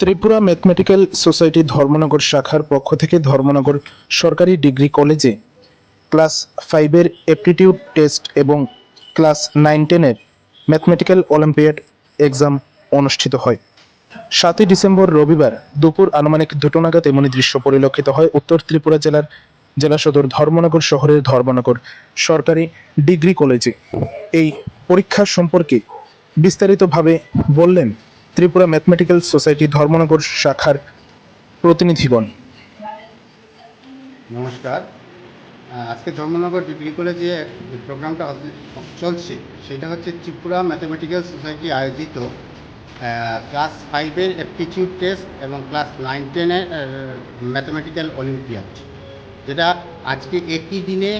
Tripura mathematical society Dharmanagar শাখার পক্ষ থেকে ধর্মনগর সরকারি ডিগ্রি কলেজে ক্লাস ফাইভের অ্যাপটিটিউড টেস্ট এবং ক্লাস নাইন টেনের ম্যাথমেটিক্যাল অলিম্পিয়াড এক্সাম অনুষ্ঠিত হয়। সাতই ডিসেম্বর রবিবার দুপুর আনুমানিক দুটো নাগাদ এমনই দৃশ্য পরিলক্ষিত হয়। উত্তর ত্রিপুরা জেলার জেলা সদর ধর্মনগর শহরের ধর্মনগর সরকারি ডিগ্রি কলেজে। এই পরীক্ষা সম্পর্কে বিস্তারিতভাবে বললেন ত্রিপুরা ম্যাথমেটিক্যাল সোসাইটি ধর্মনগর শাখার প্রতিনিধিগণ। নমস্কার। আজকে ধর্মনগর ডিগ্রি কলেজে প্রোগ্রামটা চলছে, সেটা হচ্ছে ত্রিপুরা ম্যাথমেটিক্যাল সোসাইটি আয়োজিত ক্লাস ফাইভের অ্যাপটিটিউড টেস্ট এবং ক্লাস নাইন টেনের ম্যাথমেটিক্যাল অলিম্পিয়াড যেটা আজকে একই দিনে,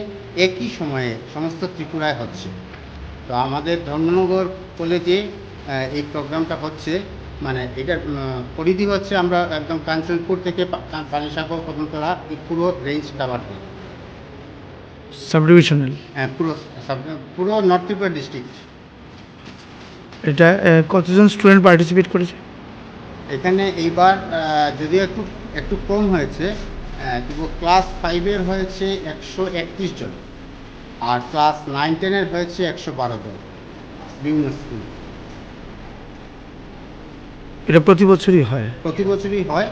একই সময়ে সমস্ত ত্রিপুরায় হচ্ছে। তো আমাদের ধর্মনগর কলেজে এই প্রোগ্রামটা হচ্ছে মানে এটার পরিধি হচ্ছে আমরা একদম কাঞ্চনপুর থেকে পানিসাগর কদমতলা এই পুরো রেঞ্জ কাভার করি। সাব ডিভিশনাল হ্যাঁ পুরো পুরো নর্থ ত্রিপুরা ডিস্ট্রিক্ট এটা কতজন স্টুডেন্ট পার্টিসিপেট করেছে? এখানে এইবার যদিও একটু একটু কম হয়েছে কিন্তু ক্লাস ফাইভের হয়েছে একশো একত্রিশ জন আর ক্লাস নাইন টেনের হয়েছে একশো বারো জন বিভিন্ন স্কুল এটা প্রতি বছরই হয়। প্রতি বছরই হয়।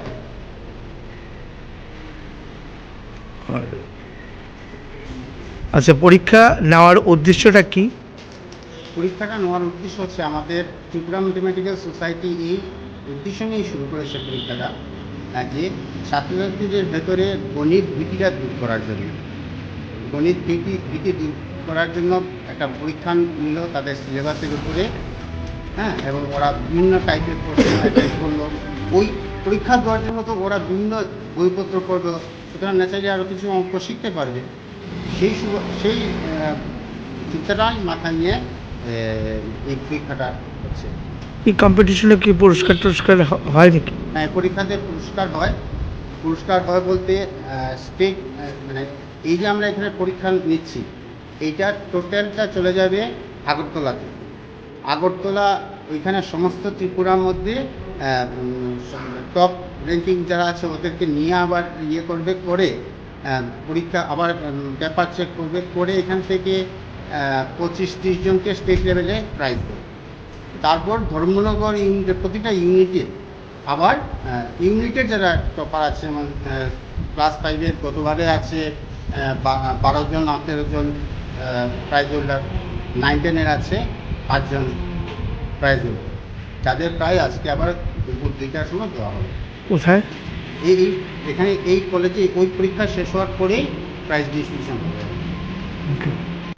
আচ্ছা পরীক্ষা নেওয়ার উদ্দেশ্যটা কি? পরীক্ষাটা নেওয়ার উদ্দেশ্য হচ্ছে আমাদের ত্রিপুরা ম্যাথমেটিক্যাল সোসাইটি এই উদ্দেশ্য নিয়েই শুরু করেছে পরীক্ষাটা যে ছাত্রছাত্রীদের ভেতরে গণিত ভীতিটা দূর করার জন্য। গণিত ভীতি ভীতি দূর করার জন্য একটা পরীক্ষা নিল তাদের সিলেবাসের উপরে হ্যাঁ এবং ওরা বিভিন্ন টাইপের প্রশ্ন করল ওই পরীক্ষা দেওয়ার জন্য তো ওরা বিভিন্ন বইপত্র পড়বে সুতরাং ন্যাচারালি আরও কিছু অঙ্ক শিখতে পারবে। সেই সেই চিন্তাটাই মাথায় নিয়ে এই পরীক্ষাটা হচ্ছে। এই কম্পিটিশনে কি পুরস্কার টুরস্কার হয় নাকি? হ্যাঁ, পরীক্ষাতে পুরস্কার হয়। পুরস্কার হয় বলতে স্টেট মানে এই যে আমরা এখানে পরীক্ষা নিচ্ছি এইটার টোটালটা চলে যাবে আগরতলাতে। আগরতলা ওইখানে সমস্ত ত্রিপুরার মধ্যে টপ র্যাঙ্কিং যারা আছে ওদেরকে নিয়ে আবার ইয়ে করবে, করে পরীক্ষা আবার পেপার চেক করবে, করে এখান থেকে পঁচিশ ত্রিশ জনকে স্টেট লেভেলে প্রাইজ দেবে। তারপর ধর্মনগর ইউনিটের প্রতিটা ইউনিটে আবার ইউনিটের যারা টপার আছে ক্লাস ফাইভের গতবারে আছে বারো জন, আঠেরো জন প্রাইজ হোল্ডার নাইন টেনের আছে পাঁচজন প্রাইজ দেবো যাদের প্রায় আজকে আবার দুপুর দুইটার সময় দেওয়া হবে। কোথায়? এই এখানে এই কলেজে ওই পরীক্ষা শেষ হওয়ার পরেই প্রাইজ ডিস্ট্রিবিউশন হবে.